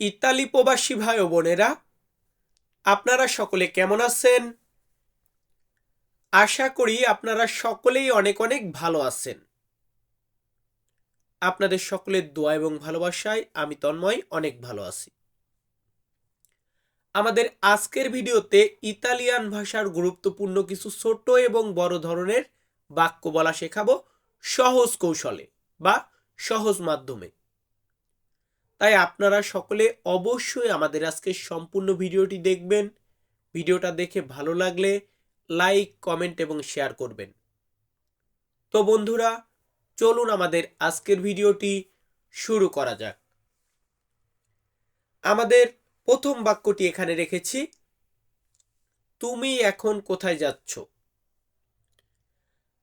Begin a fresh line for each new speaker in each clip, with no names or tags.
Italy প্রবাসী ভাই ও বোনেরা, আপনারা সকলে কেমন আছেন? আশা করি আপনারা সকলেই অনেক অনেক ভালো আছেন। আপনাদের সকলের দোয়া এবং ভালোবাসায় আমি তন্ময় অনেক ভালো আছি। আমাদের আজকের ভিডিওতে ইতালিয়ান ভাষার গুরুত্বপূর্ণ কিছু ছোট এবং বড় ধরনের বাক্য বলা শেখাবো সহজ কৌশলে বা সহজ মাধ্যমে। তাই আপনারা সকলে অবশ্যই আমাদের আজকে সম্পূর্ণ ভিডিওটি দেখবেন। ভিডিওটা দেখে ভালো লাগলে লাইক, কমেন্ট এবং শেয়ার করবেন। তো বন্ধুরা, চলুন আমাদের আজকের ভিডিওটি শুরু করা যাক। আমাদের প্রথম বাক্যটি এখানে রেখেছি, তুমি এখন কোথায় যাচ্ছ?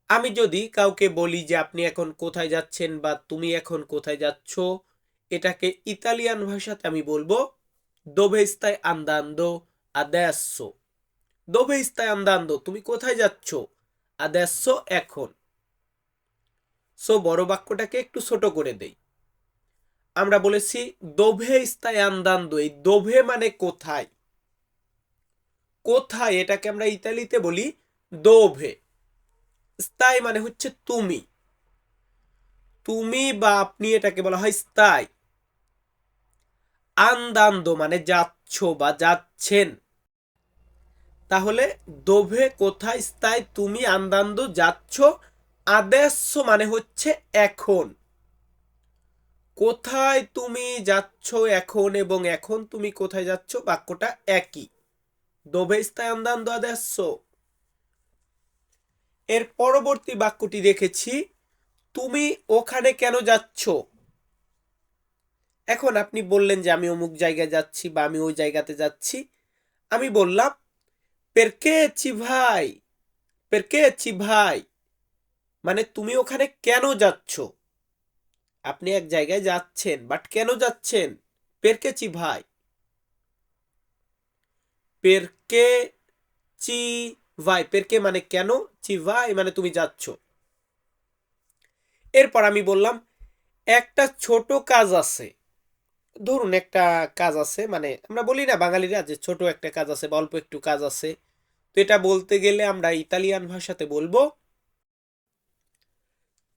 আমি যদি কাউকে বলি যে আপনি এখন কোথায় যাচ্ছেন বা তুমি এখন কোথায় যাচ্ছ? এটাকে ইতালিয়ান ভাষাতে আমি বলব দোভে স্তায় আন্দান্দো আদেসো দোভে স্তায় আন্দান্দো তুমি কোথায় যাচ্ছ? আদেসো এখন। সো বড় বাক্যটাকে একটু ছোট করে দেই। আমরা বলেছি দোভে স্তায় আন্দান্দো এই দোভে মানে কোথায়? কোথায়? এটাকে আমরা ইতালিতে বলি দোভে স্থায়ী মানে হচ্ছে তুমি। তুমি বা আপনি এটাকে বলা হয় স্থায়ী আন্দান্দ মানে যাচ্ছ বা যাচ্ছেন। তাহলে দোভে কোথায় স্থায়ী তুমি আন্দান্দ যাচ্ছ? আদেশ মানে হচ্ছে এখন। কোথায় তুমি যাচ্ছ এখন এবং এখন তুমি কোথায় যাচ্ছ? বাক্যটা একই। দোভে স্থায়ী আন্দান্দ আদেশ এর পরবর্তী বাক্যটি দেখেছি। তুমি ওখানে কেন যাচ্ছ? এখন আপনি বললেন যে আমি অমুক জায়গায় যাচ্ছি বা আমি ওই জায়গাতে যাচ্ছি। আমি বললাম পেরকে চি ভাই পেরকে চি ভাই মানে তুমি ওখানে কেন যাচ্ছ? আপনি এক জায়গায় যাচ্ছেন বাট কেন যাচ্ছেন? পেরকে চি ভাই পেরকে চি ভাই, পেরকে মানে কেন? চি ভাই মানে তুমি যাচ্ছ। এরপর আমি বললাম, একটা ছোট কাজ আছে। ধরুন একটা কাজ আছে মানে আমরা বলি না বাঙালিরা যে ছোট একটা কাজ আছে বা অল্প একটু কাজ আছে। তো এটা বলতে গেলে আমরা ইতালিয়ান ভাষাতে বলব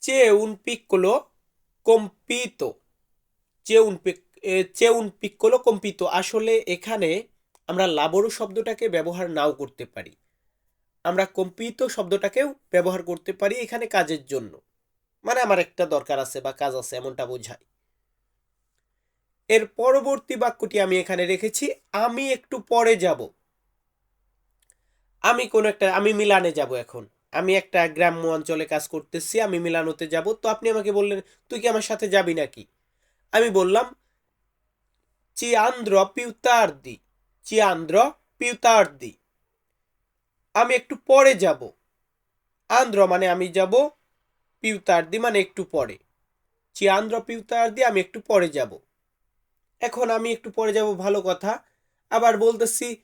চে উন পিক্কোলো কম্পিত চে উন পিক চে উন পিক্কোলো কম্পিতো আসলে এখানে আমরা লাবরু শব্দটাকে ব্যবহার নাও করতে পারি। আমরা কম্পিত শব্দটাকেও ব্যবহার করতে পারি এখানে কাজের জন্য। মানে আমার একটা দরকার আছে বা কাজ আছে, এমনটা বোঝায়। এর পরবর্তী বাক্যটি আমি এখানে রেখেছি, আমি একটু পরে যাব। আমি কোন একটা, আমি মিলানে যাব এখন। আমি একটা গ্রাম্য অঞ্চলে কাজ করতেছি, আমি মিলানোতে যাব। তো আপনি আমাকে বললেন, তুই কি আমার সাথে যাবি নাকি? আমি বললাম চি চিয়ান্দ্র পিউতার্দি চিয়ান্দ্র পিউতার্দি। আমি একটু পরে যাব। আন্দ্র মানে আমি যাব, পিউতার্দি মানে একটু পরে। চি চিয়ান্দ্র পিউতার্দি, আমি একটু পরে যাব। এখন আমি একটু পরে যাব, ভালো কথা। আবার বলতেছি,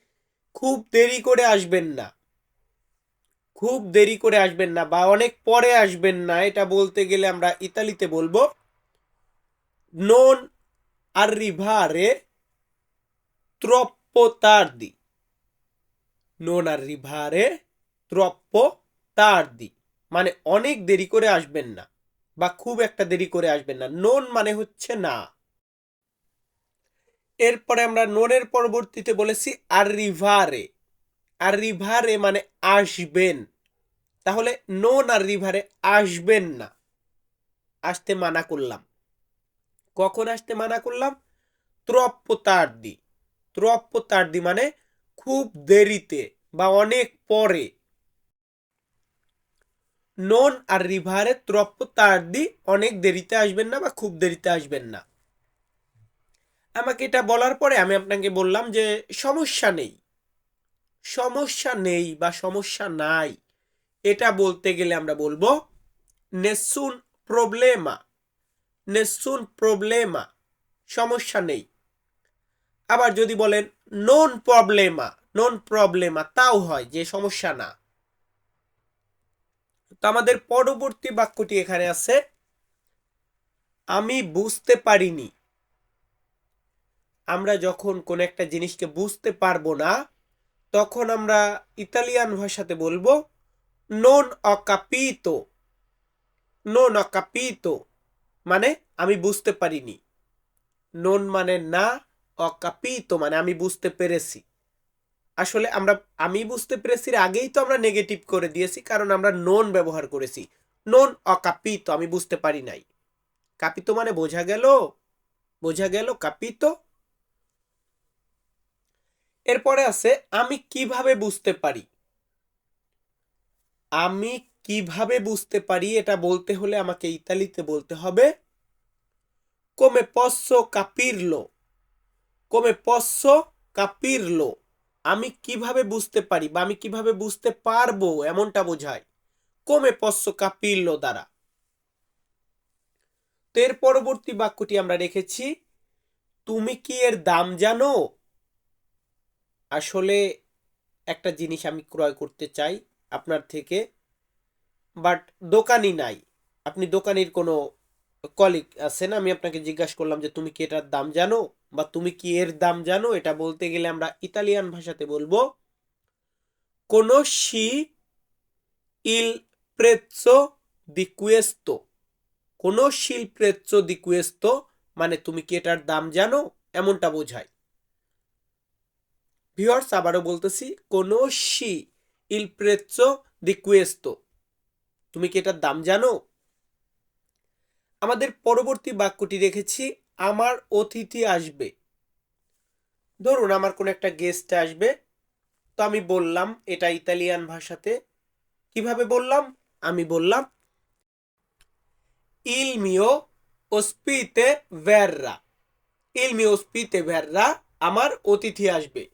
খুব দেরি করে আসবেন না। খুব দেরি করে আসবেন না বা অনেক পরে আসবেন না, এটা বলতে গেলে আমরা ইতালিতে বলব। নন arrivare troppo tardi non arrivare troppo tardi মানে অনেক দেরি করে আসবেন না বা খুব একটা দেরি করে আসবেন না। নন মানে হচ্ছে না। এরপরে আমরা নোনের পরবর্তীতে বলেছি আর রিভারে আর রিভারে মানে আসবেন। তাহলে নোন আর রিভারে আসবেন না। আসতে মানা করলাম। কখন আসতে মানা করলাম? ত্রপ্প তার্দি ত্রপ্প তার্দি মানে খুব দেরিতে বা অনেক পরে। নন আর রিভারে ত্রপ্প তার্দি অনেক দেরিতে আসবেন না বা খুব দেরিতে আসবেন না। আমাকে এটা বলার পরে আমি আপনাকে বললাম যে সমস্যা নেই। সমস্যা নেই বা সমস্যা নাই, এটা বলতে গেলে আমরা বলব নেসুন প্রবলেমা। নেসুন প্রবলেমা, সমস্যা নেই। আবার যদি বলেন নন প্রবলেমা নন প্রবলেমা, তাও হয় যে সমস্যা না। তো আমাদের পরবর্তী বাক্যটি এখানে আছে, আমি বুঝতে পারিনি। আমরা যখন কোন একটা জিনিসকে বুঝতে পারব না, তখন আমরা ইতালিয়ান ভাষাতে বলব নন অকাপিতো নন অকাপিতো মানে আমি বুঝতে পারিনি। নন মানে না অকাপিতো মানে আমি বুঝতে পেরেছি। আসলে আমরা, আমি বুঝতে পেরেছি আগেই তো আমরা নেগেটিভ করে দিয়েছি, কারণ আমরা নন ব্যবহার করেছি। নন অকাপিতো আমি বুঝতে পারি নাই। কাপিতো মানে বোঝা গেল। বোঝা গেল কাপিতো এরপরে আছে, আমি কীভাবে বুঝতে পারি? আমি কীভাবে বুঝতে পারি? এটা বলতে হলে আমাকে ইতালিতে বলতে হবে। Come posso capirlo? Come posso capirlo? আমি কীভাবে বুঝতে পারি বা আমি কীভাবে বুঝতে পারব এমনটা বোঝায়। Come posso capirlo? দ্বারা। তো এর পরবর্তী বাক্যটি আমরা রেখেছি, তুমি কি এর দাম জানো? আসলে একটা জিনিস আমি ক্রয় করতে চাই আপনার থেকে বাট দোকানই নাই। আপনি দোকানির কোনো কলিগ আছেন, আমি আপনাকে জিজ্ঞাসা করলাম যে তুমি কি এটার দাম জানো বা তুমি কি এর দাম জানো? এটা বলতে গেলে আমরা ইতালিয়ান ভাষাতে বলব কোনোসি ইল prezzo di questo? কোনোসি il prezzo di questo? মানে তুমি কি এটার দাম জানো? এমনটা বোঝায়। ভিউয়ার্স আবারও বলতেছি কোনোসি ইল prezzo di questo তুমি কি এটার দাম জানো? আমাদের পরবর্তী বাক্যটি রেখেছি আমার অতিথি আসবে। ধরুন, আমার কোনো একটা গেস্ট আসবে, তো আমি বললাম, এটা ইতালিয়ান ভাষাতে, কীভাবে বললাম? আমি বললাম ইল মিও ওস্পিতে ভ্যাররা ইল মিও ওস্পিতে ভ্যাররা আমার অতিথি আসবে।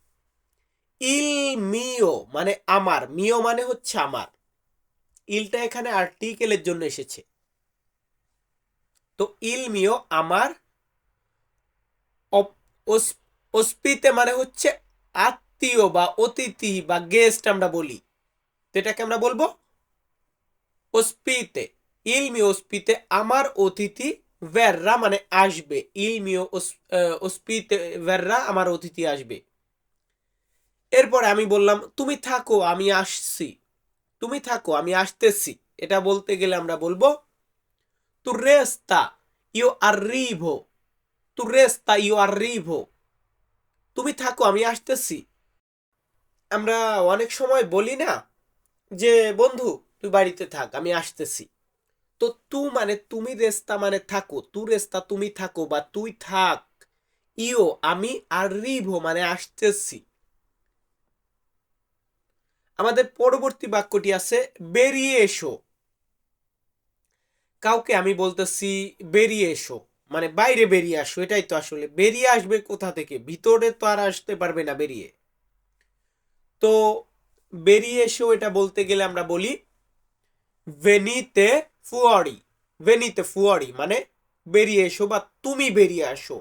ইল মিও মানে আমার। মিও মানে হচ্ছে আমার। ইলটা এখানে আর্টিকেলের জন্য এসেছে। তো ইল মিও আমার ওস্পিতে মানে হচ্ছে আত্মীয় বা অতিথি বা গেস্ট আমরা বলি। তো এটাকে আমরা বলব ওস্পিতে ইল মিও ওস্পিতে আমার অতিথি ভেররা মানে আসবে। ইল মিও ওস- আহ, ওস্পিতে ভেররা আমার অতিথি আসবে। এরপরে আমি বললাম, তুমি থাকো, আমি আসছি। তুমি থাকো, আমি আসতেছি। এটা বলতে গেলে আমরা বলব tu resta io arrivo tu resta io arrivo তুমি থাকো, আমি আসতেছি। আমরা অনেক সময় বলি না যে, বন্ধু, তুই বাড়িতে থাক, আমি আসতেছি। তো তু মানে তুমি রেস্তা মানে থাকো, তু রেস্তা তুমি থাকো বা তুই থাক ইও আমি arrivo মানে আসতেছি। আমাদের পরবর্তী বাক্যটি আছে, বেরিয়ে এসো। কাউকে আমি বলতেছি, বেরিয়ে এসো। মানে বাইরে বেরিয়ে আসো, এটাই তো আসলে। বেরিয়ে আসবে কোথা থেকে? ভিতরে তো আর আসতে পারবে না বেরিয়ে। তো বেরিয়ে এসো এটা বলতে গেলে আমরা বলি, ভেনিতে ফুয়ারি। ভেনিতে ফুয়ারি মানে বেরিয়ে এসো বা তুমি বেরিয়ে আসো।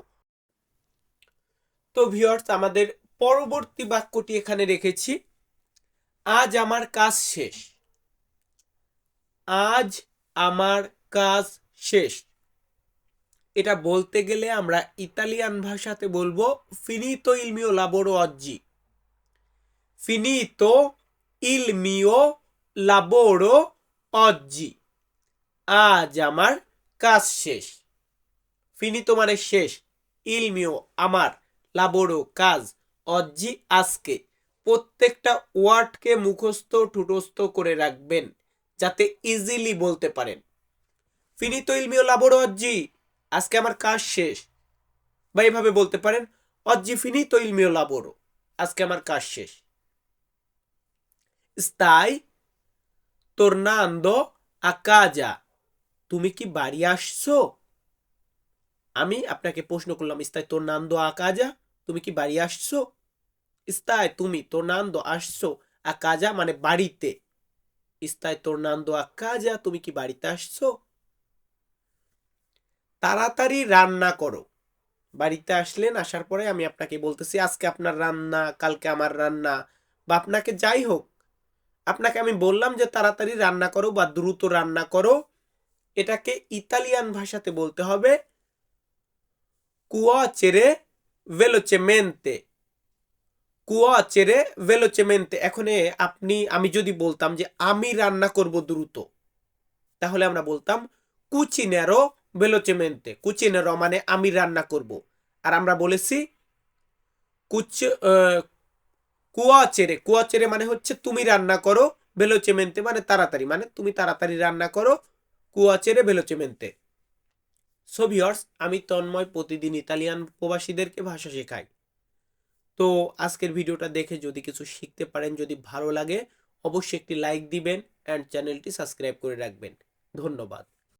তো ভিউয়ার্স আমাদের পরবর্তী বাক্যটি এখানে রেখেছি আজ আমার কাজ শেষ। আজ আমার কাজ শেষ। এটা বলতে গেলে আমরা ইতালিয়ান ভাষাতে বলব ফিনিতো ইল মিও লাবোরো অজ্জি ফিনিতো ইল মিও লাবোরো অজ্জি আজ আমার কাজ শেষ। ফিনিতো মানে শেষ। ইল মিও আমার। লাবোরো কাজ। অজ্জি আজকে। প্রত্যেকটা ওয়ার্ডকে মুখস্থ ঠুটস্থ করে রাখবেন, যাতে ইজিলি বলতে পারেন। ফিনিতো ইলমিও লাবোরো অজ্জি, আজকে আমার কাজ শেষ। বা এইভাবে বলতে পারেন, অজ্জি, ফিনিতো ইলমিও লাবোরো আজকে আমার কাজ শেষ। স্তাই তোর্নান্দো, আকাজা, তুমি কি বাড়ি আসছো? আমি আপনাকে প্রশ্ন করলাম ইস্তাই তোর্নান্দো, আকাজা, তুমি কি বাড়ি আসছো? ইস্তাই তুমি তোর তোর্নান্দো আসছো আ কাজা মানে বাড়িতে। ইস্তাই তোর্নান্দো কাজা তুমি কি বাড়িতে আসছো? তাড়াতাড়ি রান্না করো। বাড়িতে আসলেন, আসার পরে আমি আপনাকে বলতেছি, আজকে আপনার রান্না, কালকে আমার রান্না, বা আপনাকে যাই হোক, আপনাকে আমি বললাম যে তাড়াতাড়ি রান্না করো বা দ্রুত রান্না করো। এটাকে ইতালিয়ান ভাষাতে বলতে হবে, কুয়া চেরে velocemente cuocere velocemente এখন আপনি, আমি যদি বলতাম যে আমি রান্না করব দ্রুত, তাহলে আমরা বলতাম কুচিনেরো velocemente কুচিনেরো মানে আমি রান্না করব। আর আমরা বলেছি কুচ কুয়া চেরে। কুয়া চেরে মানে হচ্ছে তুমি রান্না করো velocemente মানে তাড়াতাড়ি। মানে তুমি তাড়াতাড়ি রান্না করো কুয়াচেরে velocemente সো ভিউয়ার্স আমি তন্ময়, প্রতিদিন ইতালিয়ান প্রবাসীদেরকে ভাষা শেখাই। তো আজকের ভিডিওটা দেখে যদি কিছু শিখতে পারেন, যদি ভালো লাগে, অবশ্যই একটি লাইক দিবেন অ্যান্ড চ্যানেলটি সাবস্ক্রাইব করে রাখবেন। ধন্যবাদ।